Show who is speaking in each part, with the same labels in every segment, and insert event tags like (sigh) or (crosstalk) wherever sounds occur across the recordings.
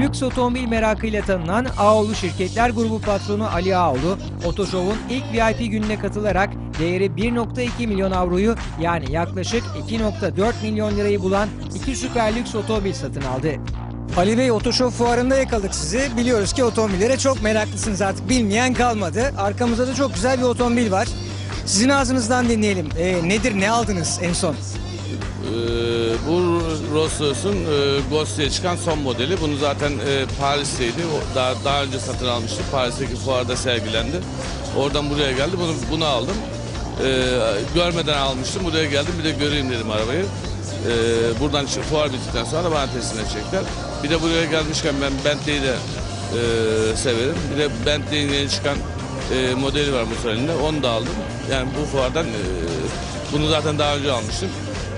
Speaker 1: Lüks otomobil merakıyla tanınan Ağoğlu Şirketler Grubu patronu Ali Ağoğlu, Otoshow'un ilk VIP gününe katılarak değeri 1.2 milyon avroyu yani yaklaşık 2.4 milyon lirayı bulan iki süper lüks otomobil satın aldı.
Speaker 2: Ali Bey Otoshow fuarında yakaladık sizi. Biliyoruz ki otomobillere çok meraklısınız artık. Bilmeyen kalmadı. Arkamızda da çok güzel bir otomobil var. Sizin ağzınızdan dinleyelim. Ee, nedir, ne aldınız en son?
Speaker 3: Ee, Rolls-Royce'un e, Ghost diye çıkan son modeli. Bunu zaten e, Paris'teydi. O Daha, daha önce satın almıştım. Paris'teki fuarda sergilendi. Oradan buraya geldi. Bunu, bunu aldım. Ee, görmeden almıştım. Buraya geldim. Bir de göreyim dedim arabayı. Ee, buradan fuar bittikten sonra bana teslim edecekler. Bir de buraya gelmişken ben Bentley'i de e, severim. Bir de Bentley'in yeni çıkan e, modeli var Mussolini'de. Onu da aldım. Yani bu fuardan e, bunu zaten daha önce almıştım.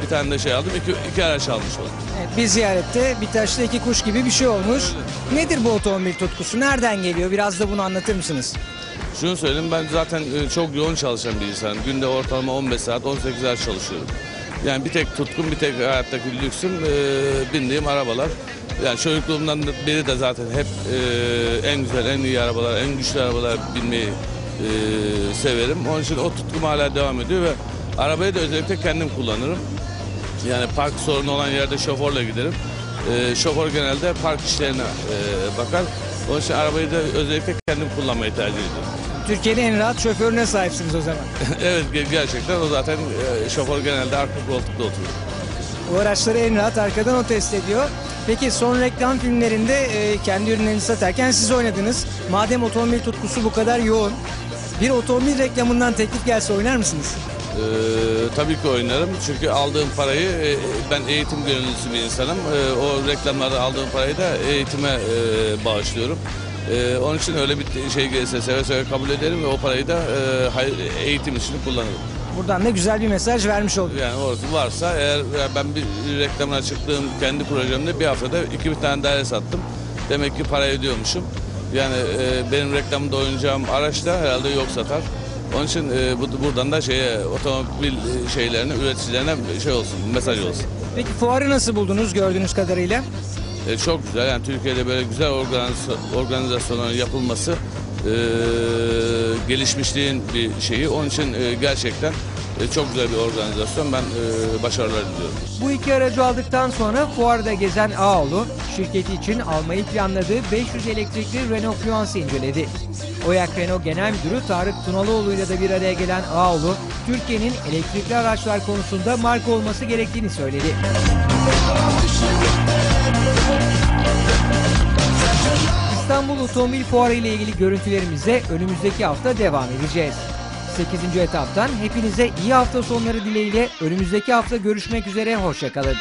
Speaker 3: Bir tane de şey aldım. İki, iki araç almış oldum.
Speaker 2: Evet, bir ziyarette bir taşla iki kuş gibi bir şey olmuş. Nedir bu otomobil tutkusu? Nereden geliyor? Biraz da bunu anlatır mısınız?
Speaker 3: Şunu söyleyeyim ben zaten e, çok yoğun çalışan bir insanım. Günde ortalama 15 saat 18 saat çalışıyorum. Yani bir tek tutkum bir tek hayattaki lüksüm e, bindiğim arabalar. Yani çocukluğumdan da beri de zaten hep e, en güzel, en iyi arabalar, en güçlü arabalar binmeyi e, severim. Onun için o tutkum hala devam ediyor ve arabayı da özellikle kendim kullanırım. Yani park sorunu olan yerde şoförle giderim. E, şoför genelde park işlerine e, bakar. Onun için arabayı da özellikle kendim kullanmayı tercih ediyorum.
Speaker 2: Türkiye'nin en rahat şoförüne sahipsiniz o zaman. (laughs)
Speaker 3: evet ge- gerçekten o zaten e, şoför genelde arka koltukta oturuyor.
Speaker 2: Bu araçları en rahat arkadan o test ediyor. Peki son reklam filmlerinde e, kendi ürünlerinizi satarken siz oynadınız. Madem otomobil tutkusu bu kadar yoğun, bir otomobil reklamından teklif gelse oynar mısınız?
Speaker 3: Ee, tabii ki oynarım çünkü aldığım parayı e, ben eğitim gönüllüsü bir insanım. Ee, o reklamlarda aldığım parayı da eğitime e, bağışlıyorum. Ee, onun için öyle bir şey gelirse seve seve kabul ederim ve o parayı da e, hay- eğitim için kullanırım.
Speaker 2: Buradan da güzel bir mesaj vermiş olduk.
Speaker 3: Yani orası varsa eğer eğer ben bir reklamına çıktığım kendi projemde bir haftada iki bir tane daire sattım. Demek ki para ödüyormuşum. Yani e, benim reklamda oynayacağım araç da herhalde yok satar. Onun için e, bu, buradan da şeye otomobil e, şeylerine, üreticilerine şey olsun, mesaj olsun.
Speaker 2: Peki fuarı nasıl buldunuz gördüğünüz kadarıyla?
Speaker 3: E, çok güzel yani Türkiye'de böyle güzel organiz- organizasyonların yapılması e, gelişmişliğin bir şeyi. Onun için e, gerçekten çok güzel bir organizasyon. Ben e, başarılar diliyorum.
Speaker 1: Bu iki aracı aldıktan sonra fuarda gezen Ağoğlu, şirketi için almayı planladığı 500 elektrikli Renault Fluence'ı inceledi. Oyak Renault Genel Müdürü Tarık Tunalıoğlu ile de bir araya gelen Ağoğlu, Türkiye'nin elektrikli araçlar konusunda marka olması gerektiğini söyledi. İstanbul Otomobil Fuarı ile ilgili görüntülerimize önümüzdeki hafta devam edeceğiz. 8. etaptan hepinize iyi hafta sonları dileğiyle önümüzdeki hafta görüşmek üzere, hoşçakalın.